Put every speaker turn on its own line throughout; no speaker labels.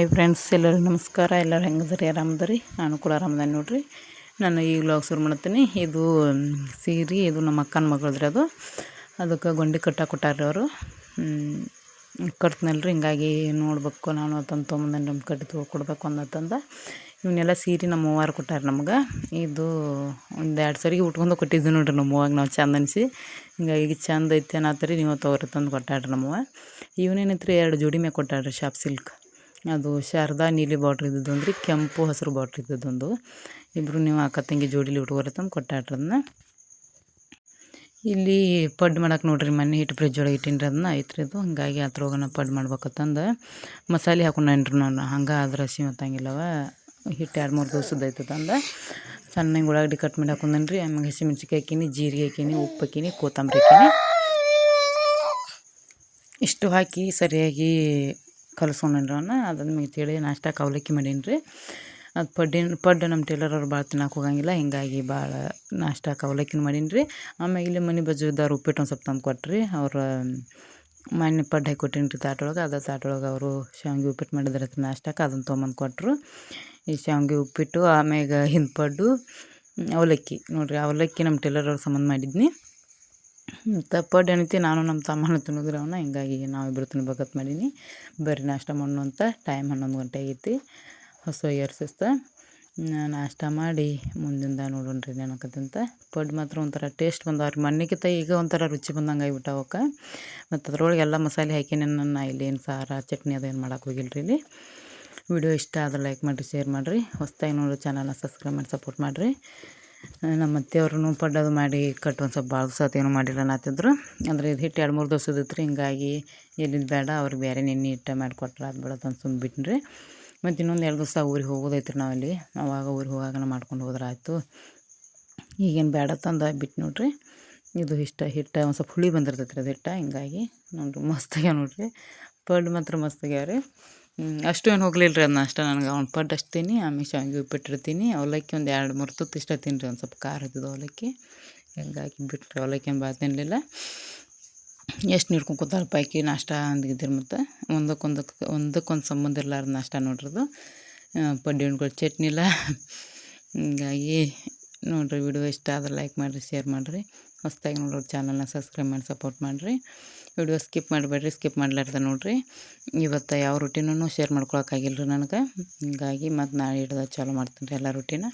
Hi friends, ಎಲ್ಲರಿಗೂ ನಮಸ್ಕಾರ. ಎಲ್ಲರೂ ಹೆಂಗದ್ರಿ ಆರಾಮದ್ರಿ? ನಾನು ಕೂಡ ಆರಾಮದ ನೋಡ್ರಿ. ನಾನು ಈ ವ್ಲಾಗ್ ಶುರು ಮಾಡ್ತೀನಿ. ಇದು ಸೀರೆ. ಇದು ನಮ್ಮ ಅಕ್ಕನ ಮಗಳದ್ರಿ ಅದು. ಅದಕ್ಕೆ ಗೊಂಡಿ ಕಟ್ಟ ಕೊಟ್ಟಾರ್ರಿ ಅವರು. ಕಟ್ತನಲ್ರಿ ಹಿಂಗಾಗಿ ನೋಡ್ಬೇಕು ನಾನು. ಅದನ್ನು ತೊಗೊಂಬಂದು ನಮ್ಮ ಕಟ್ಟಿ ಕೊಡ್ಬೇಕು ಅನ್ನತ್ತಂದ ಇವನ್ನೆಲ್ಲ ಸೀರೆ ನಮ್ಮ ಮೂವಾರು ಕೊಟ್ಟಾರ ನಮ್ಗೆ. ಇದು ಒಂದು ಎರಡು ಸರಿಗೆ ಉಟ್ಕೊಂಡು ಕೊಟ್ಟಿದ್ವಿ ನೋಡ್ರಿ ನಮ್ಮ ನಾವು ಚಂದ ಅನಿಸಿ. ಹಿಂಗಾಗಿ ಚಂದ ಐತೆ ಅನ್ನತ್ತರಿ ನೀವು ತೊಗೊರಿ ತಂದು ಕೊಟ್ಟಾಡ್ರಿ ನಮ್ಮವ್ವ ಇವನೇನೈತ್ರಿ, ಎರಡು ಜೋಡಿ ಮ್ಯಾಗ ಕೊಟ್ಟಾಡ್ರಿ ಶಾಪ್ ಸಿಲ್ಕ್. ಅದು ಶಾರದಾ ನೀಲಿ ಬಾಟ್ರ್ ಇದ್ದದ್ದು ಅಂದ್ರೆ ಕೆಂಪು ಹಸಿರು ಬಾಟ್ರ್ ಇದ್ದದ್ದೊಂದು ಇಬ್ಬರು ನೀವು ಅಕ್ಕ ತಂಗಿ ಜೋಡಿಲಿ ಉಟ್ಕೋರಿ ತಂದು ಕೊಟ್ಟಾಡ್ರಿ ಅದನ್ನ ಇಲ್ಲಿ ಪಡ್ ಮಾಡಕ್ಕೆ ನೋಡ್ರಿ ಮನೆ ಹಿಟ್ಟು ಫ್ರಿಜ್ ಒಳಗೆ ಇಟ್ಟಿನ್ರಿ ಅದನ್ನ ಐತ್ರಿ ಅದು. ಹಾಗಾಗಿ ಅದ್ರೊಳಗನ ಪಡ್ ಮಾಡ್ಬೇಕತ್ತಂದು ಮಸಾಲೆ ಹಾಕೊಂಡೇನ್ರಿ ನಾನು. ಹಂಗೆ ಆದ್ರೆ ಹಸಿ ಮತ್ತಂಗಿಲ್ಲವ. ಹಿಟ್ಟು ಎರಡು ಮೂರು ದಿವ್ಸದ ಐತದಂದು ಸಣ್ಣ ಉಳ್ಳಾಗಡ್ಡಿ ಕಟ್ ಮಾಡಿ ಹಾಕೊಂಡೇನ್ರಿ. ಆಮೇಲೆ ಹಸಿಮೆಣ್ಸಿಕಾಯಿ ಹಾಕೀನಿ, ಜೀರಿಗೆ ಹಾಕೀನಿ, ಉಪ್ಪು ಹಾಕೀನಿ, ಕೊತ್ತಂಬರಿ ಹಾಕೀನಿ. ಇಷ್ಟು ಹಾಕಿ ಸರಿಯಾಗಿ ಕಲಸ್ಕೊಂಡೇನ್ರಿ ಅದು ನಿಮಗೆ ತಿಳಿ ನಾಷ್ಟಕ್ಕೆ ಅವಲಕ್ಕಿ ಮಾಡೀನಿ ರೀ ಅದು ಪಡ್ಡಿನ ಪಡ್ಡು ನಮ್ಮ ಟೇಲರ್ ಅವ್ರು ಭಾಳ ತಿನ್ನಕ್ಕೆ ಹೋಗಂಗಿಲ್ಲ, ಹಿಂಗಾಗಿ ಭಾಳ ನಾಷ್ಟಕ್ಕೆ ಅವಲಕ್ಕಿನ ಮಾಡೀನಿ ರೀ ಆಮೇಲೆ ಇಲ್ಲಿ ಮನೆ ಬಜ್ಜು ಇದ್ದವ್ರು ಉಪ್ಪಿಟ್ಟು ಒಂದು ಸ್ವಲ್ಪ ತಂದು ಕೊಟ್ರಿ, ಅವ್ರ ಮನೆ ಪಡ್ಡು ಹಾಕಿ ಕೊಟ್ಟೀನಿ ರೀ ತಾಟೊಳಗೆ ಅದ ತಾಟೊಳಗೆ ಅವರು ಶಾವಿಗೆ ಉಪ್ಪಿಟ್ಟು ಮಾಡಿದ್ರೆ ನಾಷ್ಟಕ್ಕೆ ಅದನ್ನು ತೊಗೊಂಬಂದು ಕೊಟ್ಟರು ಈ ಶಾವಿಗೆ ಉಪ್ಪಿಟ್ಟು, ಆಮ್ಯಾಗ ಹಿಂದ್ ಪಡ್ಡು ಅವಲಕ್ಕಿ. ನೋಡಿರಿ, ಅವಲಕ್ಕಿ ನಮ್ಮ ಟೇಲರ್ ಅವ್ರ ಸಂಬಂಧ ಮಾಡಿದ್ನಿ. ಮತ್ತು ಪಡ್ಡು ಏನೈತಿ ನಾನು ನಮ್ಮ ತಮ್ಮನ ತಿನ್ನೋದ್ರೆ ಅವನ್ನ. ಹಿಂಗಾಗಿ ನಾವಿಬ್ಬರು ತಿನ್ಬೇಕಂತ ಮಾಡೀನಿ. ಬರೀ ನಾಷ್ಟ ಮಾಡೋಣ ಅಂತ ಟೈಮ್ ಹನ್ನೊಂದು ಗಂಟೆ ಆಗೈತಿ. ಹೊಸ ಏರ್ಸಿಸ್ತ ನಾಷ್ಟ ಮಾಡಿ ಮುಂದಿಂದ ನೋಡೋಣ ರೀ ನೆನಕತ್ತಂತ ಪಡ್ ಮಾತ್ರ ಒಂಥರ ಟೇಸ್ಟ್ ಬಂದವ್ರಿ ಮಣ್ಣಿಗಿಂತ ಈಗ ಒಂಥರ ರುಚಿ ಬಂದಂಗೆ ಆಗಿಬಿಟ್ಟು ಅವಕ್ಕೆ. ಮತ್ತು ಅದ್ರೊಳಗೆ ಎಲ್ಲ ಮಸಾಲೆ ಹಾಕಿನ ಇಲ್ಲಿ ಏನು ಸಾರ, ಚಟ್ನಿ ಅದೇನು ಮಾಡೋಕೆ ಹೋಗಿಲ್ಲ ರೀ ಇಲ್ಲಿ. ವಿಡಿಯೋ ಇಷ್ಟ ಆದ್ರೆ ಲೈಕ್ ಮಾಡಿರಿ ಶೇರ್ ಮಾಡಿರಿ. ಹೊಸ್ದಾಗಿ ನೋಡೋ ಚಾನಲ್ನ ಸಬ್ಸ್ಕ್ರೈಬ್ ಮಾಡಿ ಸಪೋರ್ಟ್ ಮಾಡಿರಿ. ನಮ್ಮ ಅತ್ತೆಯವ್ರೂ ಪಡ್ಡದು ಮಾಡಿ ಕಟ್ಟು ಒಂದು ಸ್ವಲ್ಪ ಭಾಳ ದಿವಸ ಏನೂ ಮಾಡಿಲ್ಲ ಅನ್ನತ್ತಿದ್ರು ಅಂದರೆ ಇದು ಹಿಟ್ಟು ಎರಡು ಮೂರು ದಿವಸ ಇದ್ದಿತ್ತು ಹಿಂಗಾಗಿ ಎಲ್ಲಿದ್ದು ಬೇಡ, ಅವ್ರಿಗೆ ಬೇರೆ ನಿನ್ನೆ ಹಿಟ್ಟು ಮಾಡಿಕೊಟ್ರೆ, ಅದು ಬೇಡ ಅಂತ ಸುಮ್ಮನೆ ಬಿಟ್ಟಿನ್ರಿ ಮತ್ತು ಇನ್ನೊಂದು ಎರಡು ದಿವಸ ಊರಿಗೆ ಹೋಗೋದೈತ್ರಿ ನಾವಲ್ಲಿ ಅವಾಗ ಊರಿಗೆ ಹೋಗಾಗ ಮಾಡ್ಕೊಂಡು ಹೋದ್ರೆ ಆಯಿತು. ಈಗೇನು ಬೇಡ ತಂದು ಬಿಟ್ಟು ನೋಡ್ರಿ. ಇದು ಇಷ್ಟ ಹಿಟ್ಟ ಒಂದು ಸ್ವಲ್ಪ ಹುಳಿ ಬಂದಿರ್ತೈತೆ ರೀ ಅದು ಹಿಟ್ಟ. ಹಿಂಗಾಗಿ ನೋಡ್ರಿ ಮಸ್ತಾಗ್ಯಾವ ನೋಡ್ರಿ. ಪಡ್ಡು ಮಾತ್ರ ಮಸ್ತಾಗ್ಯಾವ ರೀ ಅಷ್ಟು ಏನು ಹೋಗ್ಲಿಲ್ಲ ರೀ ಅದನ್ನ ಅಷ್ಟು ನನಗೆ ಒಂದು ಪಡ್ಡು ಹಚ್ತೀನಿ ಆಮೇಲೆ ಶಾವಿಗೆ ಉಪ್ಪಿಟ್ಟಿರ್ತೀನಿ. ಅವಲಕ್ಕಿ ಒಂದು ಎರಡು ಮೂರು ತುತ್ತು ಇಷ್ಟ ತಿನ್ರಿ, ಒಂದು ಸ್ವಲ್ಪ ಖಾರ ಇದ್ದದ್ದು ಅವಲಕ್ಕಿ. ಹಿಂಗಾಗಿ ಬಿಟ್ಟರೆ ಅವಲಕ್ಕಿ ಏನು ಭಾಳ ತಿನ್ನಲಿಲ್ಲ ಎಷ್ಟು ನೀಡ್ಕೊಂಡು ಕೂತಾರ ಪೈಕಿ ನಾಷ್ಟ ಅಂದಿದ್ದಿರಿ ಮತ್ತು. ಒಂದಕ್ಕೊಂದಕ್ಕೆ ಒಂದಕ್ಕೊಂದು ಸಂಬಂಧ ಇರ್ಲಾರ್ದ ನಾಷ್ಟ ನೋಡ್ರದು. ಪಡ್ಡಿ ಹಣ್ಗಳು ಚಟ್ನಿ ಇಲ್ಲ ಹಿಂಗಾಗಿ ನೋಡಿರಿ ವಿಡಿಯೋ ಇಷ್ಟ ಆದ್ರೆ ಲೈಕ್ ಮಾಡಿರಿ ಶೇರ್ ಮಾಡಿರಿ. ಹೊಸ್ದಾಗಿ ನೋಡೋರು ಚಾನಲ್ನ ಸಬ್ಸ್ಕ್ರೈಬ್ ಮಾಡಿ ಸಪೋರ್ಟ್ ಮಾಡಿರಿ. ವಿಡಿಯೋ ಸ್ಕಿಪ್ ಮಾಡಬೇಡ್ರಿ ಸ್ಕಿಪ್ ಮಾಡಲಾರ್ದ ನೋಡಿರಿ. ಇವತ್ತು ಯಾವ ರೊಟ್ಟಿನೂ ಶೇರ್ ಮಾಡ್ಕೊಳಕ್ಕಾಗಿಲ್ಲರಿ ನನಗೆ. ಹೀಗಾಗಿ ಮತ್ತು ನಾಳೆ ಹಿಡ್ದು ಚಾಲೂ ಮಾಡ್ತೀನಿ ರೀ ಎಲ್ಲ ರೊಟ್ಟಿನ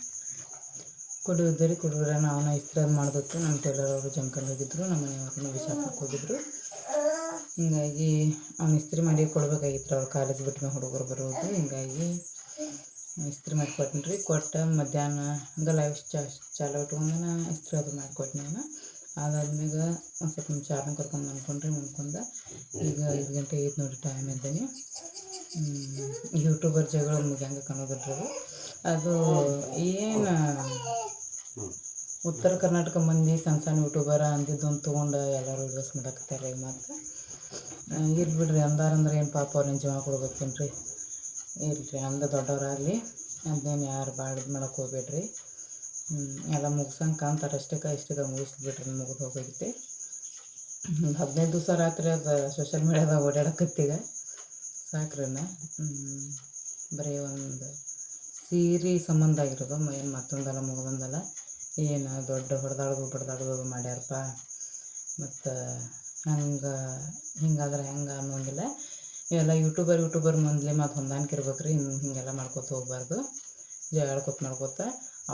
ಕೊಡುವುದರಿ ಕುಡಿದ್ರೆ. ನಾವನ್ನ ಇಸ್ತ್ರ ಮಾಡಿದತ್ತು ನಮ್ಮ ಟೇಲರ್ ಅವರು ಜಂಕಲ್ ಹೋಗಿದ್ರು ನಮ್ಮ ಮನೆಯವ್ರನ್ನ ವಿಚಾರಕ್ಕೆ ಹೋಗಿದ್ರು. ಹಿಂಗಾಗಿ ಅವ್ನು ಇಸ್ತ್ರಿ ಮಾಡಿ ಕೊಡ್ಬೇಕಾಗಿತ್ತು ಅವ್ರು ಕಾಲೇಜ್ ಬಿಟ್ಟು ಮೇಲೆ ಹುಡುಗರು ಬರೋದು. ಹಿಂಗಾಗಿ ಇಸ್ತ್ರಿ ಮಾಡಿ ಕೊಟ್ಟಿನಿ ರೀ. ಕೊಟ್ಟು ಮಧ್ಯಾಹ್ನ ಹಂಗೆ ಲೈಫ್ ಚಾಲು ಇಟ್ಕೊಂಡು ಇಸ್ತ್ರಿ ಅದು ಮಾಡಿ ಕೊಟ್ಟಿನಿ ಮ್ಯಾಗ ಅದಾದ್ಮೇಲೆ ಒಂದು ಸ್ವಲ್ಪ ನಮ್ಮ ಚಾರನ್ನ ಕರ್ಕೊಂಡು ಮನ್ಕೊಂಡ್ರಿ ಮನ್ಕೊಂಡ ಈಗ ಐದು ಗಂಟೆ ಐದು ನೋಡಿ ಟೈಮ್ ಇದ್ದೀನಿ ಯೂಟ್ಯೂಬರ್ ಜಗಳ ಹೆಂಗೆ ಕಾಣೋದಿಲ್ರಿ ಅದು. ಅದು ಏನು ಉತ್ತರ ಕರ್ನಾಟಕ ಮಂದಿ ಸಣ್ಣ ಸಣ್ಣ ಯೂಟ್ಯೂಬರ ಅಂದಿದ್ದೊಂದು ತೊಗೊಂಡು ಎಲ್ಲರೂ ವಿಡಿಯೋಸ್ ಮಾಡಕತ್ತಾರೆ ಈಗ ಮತ್ತು. ಇರ್ಲಿ ಬಿಡ್ರಿ ಅಂದಾರಂದ್ರೆ ಏನು ಪಾಪ ಅವ್ರೇನು ಜೀವ ಕೊಡ್ಬೇಕೇನು ರೀ ಇಲ್ರಿ, ಅಂದ ದೊಡ್ಡವರಾಗಲಿ ಅದೇನು ಯಾರು ಭಾಳ ಇದು ಮಾಡೋಕೆ ಹೋಗ್ಬೇಡ್ರಿ. ಎಲ್ಲ ಮುಗ್ಸಂಗೆ ಕಾಣ್ತಾರೆ ಅಷ್ಟಕ್ಕೆ ಇಷ್ಟಕ್ಕೆ ಮುಗಿಸ್ಬಿಟ್ರೆ ಮುಗಿದು ಹೋಗೈತಿ ಒಂದು ಹದಿನೈದು ದಿವಸ ರಾತ್ರಿ ಅದು ಸೋಷಲ್ ಮೀಡ್ಯಾದಾಗ ಓಡಾಡಕತ್ತೀಗ. ಸಾಕ್ರನ್ನ ಬರೀ ಒಂದು ಸೀರೆ ಸಂಬಂಧ ಆಗಿರೋದು ಏನು ಮತ್ತೊಂದಲ್ಲ ಮುಗಿದೊಂದಲ್ಲ. ಏನು ದೊಡ್ಡ ಹೊಡೆದಾಡೋದು, ಬಡ್ದಾಡೋದು ಮಾಡ್ಯಾರಪ್ಪ. ಮತ್ತು ಹಂಗೆ, ಹಿಂಗಾದ್ರೆ ಹೆಂಗೆ ಅನ್ನೋಂಗಿಲ್ಲ. ಇವೆಲ್ಲ ಯೂಟ್ಯೂಬರ್ ಯೂಟ್ಯೂಬರ್ ಮುಂದ್ಲಿ ಮತ್ತು ಹೊಂದಾಣಿಕೆ ಇರ್ಬೇಕು ರೀ ಹಿಂಗೆಲ್ಲ ಮಾಡ್ಕೊತ ಹೋಗ್ಬಾರ್ದು. ಜಗಾಡ್ಕೊತ ಮಾಡ್ಕೊತ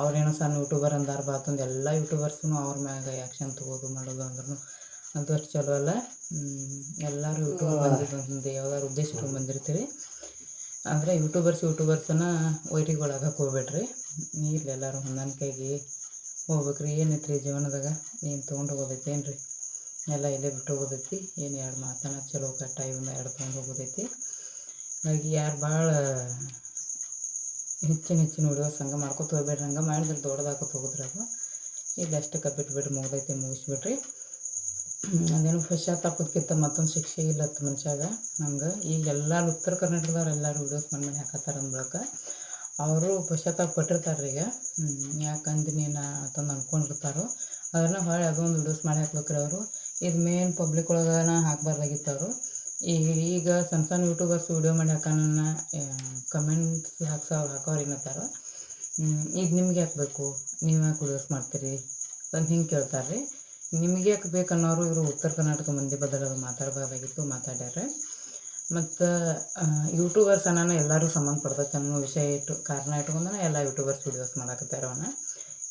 ಅವ್ರೇನೋ ಸಣ್ಣ ಯೂಟ್ಯೂಬರ್ ಅಂದಾರ ಬಾತಂದು ಎಲ್ಲ ಯೂಟ್ಯೂಬರ್ಸ್ನು ಅವ್ರ ಮ್ಯಾಗ ಆ್ಯಕ್ಷನ್ ತೊಗೋದು ಮಾಡೋದು ಅಂದ್ರೂ ಅದು ಅಷ್ಟು ಚಲೋ ಅಲ್ಲ. ಎಲ್ಲರೂ ಯೂಟ್ಯೂಬ್ ಬಂದಿದ್ದು ಯಾವ್ದಾದ್ರು ಉದ್ದೇಶ ಇಟ್ಕೊಂಡು ಬಂದಿರ್ತೀರಿ. ಅಂದರೆ ಯೂಟ್ಯೂಬರ್ಸ್ ಯೂಟ್ಯೂಬರ್ಸನ್ನ ವೈರಿಗಳಾಗಕ್ಕೆ ಹೋಗ್ಬೇಡ್ರಿ ಇರಲಿ ಎಲ್ಲರೂ ಹೊಂದಾಣಿಕೆಗೆ ಹೋಗ್ಬೇಕ್ರಿ. ಏನೈತ್ರಿ ರೀ ಜೀವನದಾಗ? ಏನು ತೊಗೊಂಡು ಹೋಗೋದೈತಿ ಏನು ರೀ ಎಲ್ಲ ಇಲ್ಲೇ ಬಿಟ್ಟು ಹೋಗೋದೈತಿ. ಏನು ಎರಡು ಮಾತನ್ನ ಚಲೋ ಕಟ್ಟ ಇವನ್ನ ಎರಡು ತೊಗೊಂಡು ಹೋಗೋದೈತಿ. ಹಾಗಾಗಿ ಯಾರು ಭಾಳ ಹೆಚ್ಚಿನ ಹೆಚ್ಚಿನ ವಿಡಿಯೋಸ್ ಹಂಗೆ ಮಾಡ್ಕೊತ ಹೋಗ್ಬೇಡ್ರಿ ಹಂಗೆ ಮಾಡಿದ್ರೆ ದೊಡ್ಡದಾಕೋತ ಹೋಗಿದ್ರೆ ಅದು ಇಲ್ಲಿ ಅಷ್ಟಕ್ಕೆ ಬಿಟ್ಬಿಡ್ರಿ ಮುಗ್ದೈತಿ ಮುಗಿಸ್ಬಿಡ್ರಿ ಅದೇನು ಪಶ್ಚಾತ್ತಾಪದಕ್ಕಿಂತ ಮತ್ತೊಂದು ಶಿಕ್ಷೆ ಇಲ್ಲತ್ತು ಮನುಷ್ಯಾಗ. ನಮ್ಗೆ ಈಗ ಎಲ್ಲರೂ ಉತ್ತರ ಕರ್ನಾಟಕದವ್ರು ಎಲ್ಲರೂ ವಿಡಿಯೋಸ್ ಮಾಡಿ ಮಾಡಿ ಹಾಕತ್ತಾರ ಅಂದ್ಬಿಡಕ್ಕೆ ಅವರು ಪಶ್ಚಾತ್ತಾಪ ಪಟ್ಟಿರ್ತಾರೆ ಈಗ ಯಾಕಂದ್ರೆ ನೀನು ಅಂತಂದು ಅಂದ್ಕೊಂಡಿರ್ತಾರೋ ಅದನ್ನು ಹೊಳೆ ಅದೊಂದು ವಿಡಿಯೋಸ್ ಮಾಡಿ ಹಾಕ್ಬೇಕ್ರಿ ಅವರು. ಇದು ಮೇನ್ ಪಬ್ಲಿಕ್ ಒಳಗೆ ಹಾಕ್ಬಾರ್ದಾಗಿತ್ತು ಅವರು ಈಗ ಸಣ್ಣ ಸಣ್ಣ ಯೂಟ್ಯೂಬರ್ಸ್ ವೀಡಿಯೋ ಮಾಡಿ ಹಾಕೋಣ ಕಮೆಂಟ್ಸ್ ಹಾಕ್ಸೋ ಹಾಕೋರು ಏನತ್ತಾರ ಈಗ ನಿಮ್ಗೆ ಯಾಕೆ ಬೇಕು? ನೀವು ಯಾಕೆ ವೀಡಿಯೋಸ್ ಮಾಡ್ತೀರಿ? ಅಂತ ಹಿಂಗೆ ಕೇಳ್ತಾರೆ ರೀ ನಿಮ್ಗೆ ಯಾಕೆ ಬೇಕು ಅನ್ನೋರು ಇವರು ಉತ್ತರ ಕರ್ನಾಟಕ ಮಂದಿ ಬದಲಾದ ಮಾತಾಡಬಾರ್ದಾಗಿತ್ತು ಮಾತಾಡ್ಯಾರ ಮತ್ತು ಯೂಟ್ಯೂಬರ್ಸ್ ಅನ್ನೋಣ ಎಲ್ಲರೂ ಸಂಬಂಧಪಡ್ತೈತೆ ಅನ್ನೋ ವಿಷಯ ಇಟ್ಟು, ಕಾರಣ ಇಟ್ಕೊಂಡನ ಎಲ್ಲ ಯೂಟ್ಯೂಬರ್ಸ್ ವೀಡಿಯೋಸ್ ಮಾಡಾಕತ್ತಾರ ಅವನ.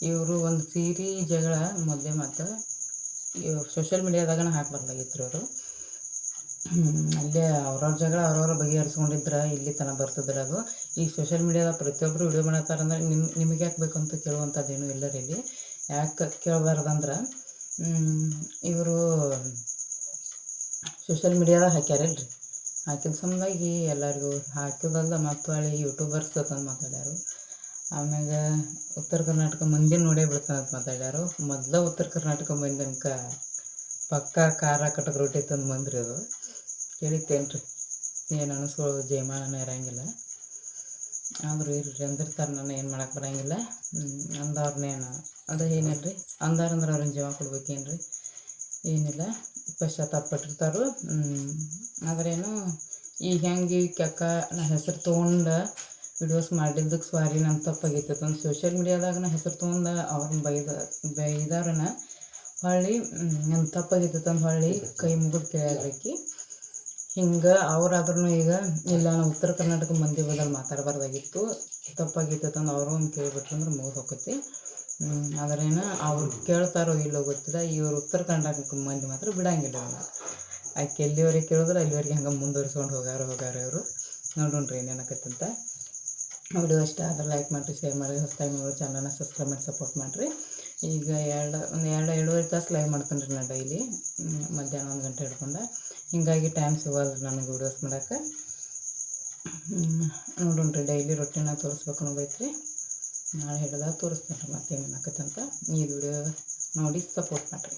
ಇವರು ಒಂದು ಸೀರೆ ಜಗಳ ಮೊದಲೇ ಮತ್ತು ಸೋಷಿಯಲ್ ಮೀಡಿಯಾದಾಗನ ಹಾಕಬಾರ್ದಾಗಿತ್ತು ರೀ ಅವರು. ಅಲ್ಲೇ ಅವ್ರವ್ರ ಜಗಳ ಅವ್ರವ್ರ ಬಗೆಹರಿಸ್ಕೊಂಡಿದ್ರೆ ಇಲ್ಲಿ ತನಕ ಬರ್ತಿದ್ರೆ ಅದು. ಈ ಸೋಷಿಯಲ್ ಮೀಡಿಯಾದಾಗ ಪ್ರತಿಯೊಬ್ಬರು ವಿಡಿಯೋ ಮಾಡತ್ತಾರಂದ್ರೆ ನಿಮ್ಮ ನಿಮಗೆ ಯಾಕೆ ಬೇಕಂತ ಕೇಳುವಂಥದ್ದೇನು ಇಲ್ಲ ಇಲ್ಲಿ. ಯಾಕೆ ಕೇಳಬಾರ್ದಂದ್ರೆ ಇವರು ಸೋಷಿಯಲ್ ಮೀಡಿಯಾದಾಗ ಹಾಕ್ಯಾರಲ್ರಿ ಹಾಕಿದ ಸಲುವಾಗಿ ಎಲ್ಲರಿಗೂ ಹಾಕಿದಲ್ಲ ಮತ್ತು ಹೊಳ್ಳಿ ಯೂಟ್ಯೂಬರ್ಸ್ ತಂದು ಮಾತಾಡ್ಯಾರು. ಆಮ್ಯಾಗ ಉತ್ತರ ಕರ್ನಾಟಕ ಮಂದಿ ನೋಡೇ ಬಿಡ್ತಾನಂತ ಅಂತ ಮಾತಾಡ್ಯಾರು. ಮೊದಲ ಉತ್ತರ ಕರ್ನಾಟಕ ಅನ್ಕ ಪಕ್ಕ ಖಾರ ಕಟಕ್ ರೊಟ್ಟಿ ತಂದು ಬಂದ್ರಿ ಅದು. ಕೇಳಿತ್ತೇನು ರೀ ಏನು ಅನಿಸ್ಕೊಳ್ಳೋದು ಜಯಮಾನನ ಇರೋಂಗಿಲ್ಲ. ಆದರೂ ಇರ್ರಿ ಅಂದಿರ್ತಾರೆ ನಾನು ಏನು ಮಾಡಕ್ಕೆ ಬರೋಂಗಿಲ್ಲ. ಅಂದವ್ರನ್ನೇನು ಅದು ಏನಿಲ್ಲ ರೀ ಅಂದಾರಂದ್ರೆ ಅವ್ರನ್ನ ಜೀವ ಕೊಡ್ಬೇಕೇನು ರೀ ಏನಿಲ್ಲ, ಪಶ್ಚಾತ್ತಾಪ ಪಟ್ಟಿರ್ತಾರೋ. ಆದ್ರೇನು ಈಗ ಹೆಂಗೆ ಕೆಕ್ಕ ನಾ ಹೆಸರು ತೊಗೊಂಡು ವಿಡಿಯೋಸ್ ಮಾಡಿದ್ದಕ್ಕೆ ಸ್ವಾರಿ ನನ್ನ ತಪ್ಪಾಗೈತೆ ಒಂದು ಸೋಷಿಯಲ್ ಮೀಡಿಯಾದಾಗ ನಾ ಹೆಸರು ತೊಗೊಂಡು ಅವ್ರನ್ನ ಬೈದ, ಬೈದಾರನ ಹೊಳ್ಳಿ ನನ್ನ ತಪ್ಪಾಗೈತೆ ಹೊಳ್ಳಿ ಕೈ ಮುಗಿದು ಕೇಳಾಕಿ ಹಿಂಗೆ ಅವರಾದ್ರೂ ಈಗ ಇಲ್ಲ, ನಾವು ಉತ್ತರ ಕರ್ನಾಟಕ ಮಂದಿ ಬದಲು ಮಾತಾಡಬಾರ್ದಾಗಿತ್ತು. ತಪ್ಪಾಗಿತ್ತಂದ್ರೆ ಅವರು ಒಂದು ಕೇಳಿಬಿಟ್ರು ಅಂದ್ರೆ ಮುಗಿದು ಹೋಗ್ತೈತಿ. ಆದ್ರೇನು ಅವ್ರು ಕೇಳ್ತಾರೋ ಇಲ್ಲೋ ಗೊತ್ತಿಲ್ಲ. ಇವರು ಉತ್ತರ ಕರ್ನಾಟಕ ಮಂದಿ ಮಾತ್ರ ಬಿಡಂಗಿಲ್ಲ ಅವ್ನ ಆಕೆ ಎಲ್ಲಿವರೆಗೆ ಕೇಳಿದ್ರೆ ಅಲ್ಲಿವರೆಗೆ ಹಂಗೆ ಮುಂದುವರಿಸ್ಕೊಂಡು ಹೋಗಾರ ಹೋಗಾರ ಇವರು ನೋಡೋಣ್ರಿ ಏನೇನಾಕತ್ತಂತ ವಿಡಿಯೋ ಇಷ್ಟ ಆದ್ರೆ ಲೈಕ್ ಮಾಡಿರಿ ಶೇರ್ ಮಾಡಿರಿ. ಹೊಸದಾಗಿ ನೋಡಿ ಚಾನಲ್ನ ಸಬ್ಸ್ಕ್ರೈಬ್ ಮಾಡಿ ಸಪೋರ್ಟ್ ಮಾಡಿರಿ. ಈಗ ಎರಡು, ಒಂದು ಎರಡು ಎರಡೂವರೆ ತಾಸು ಲೈವ್ ಮಾಡ್ತೀನಿ ರೀ ನಾನು ಡೈಲಿ ಮಧ್ಯಾಹ್ನ ಒಂದು ಗಂಟೆ ಹಿಡ್ಕೊಂಡು. ಹಿಂಗಾಗಿ ಟೈಮ್ ಸಿಗೋಲ್ಲ ನನಗೆ ವೀಡಿಯೋಸ್ ಮಾಡೋಕೆ ನೋಡೋಣ್ರಿ ಡೈಲಿ ರೊಟ್ಟಿನ ತೋರಿಸ್ಬೇಕು ಅನ್ನೋದೈತ್ರಿ ನಾಳೆ ಹಿಡ್ದಾಗ ತೋರಿಸ್ತೇನೆ ರೀ ಮತ್ತೇನು ಅನ್ನಕತ್ತಂತ ಈ ವಿಡಿಯೋ ನೋಡಿ ಸಪೋರ್ಟ್ ಮಾಡಿರಿ.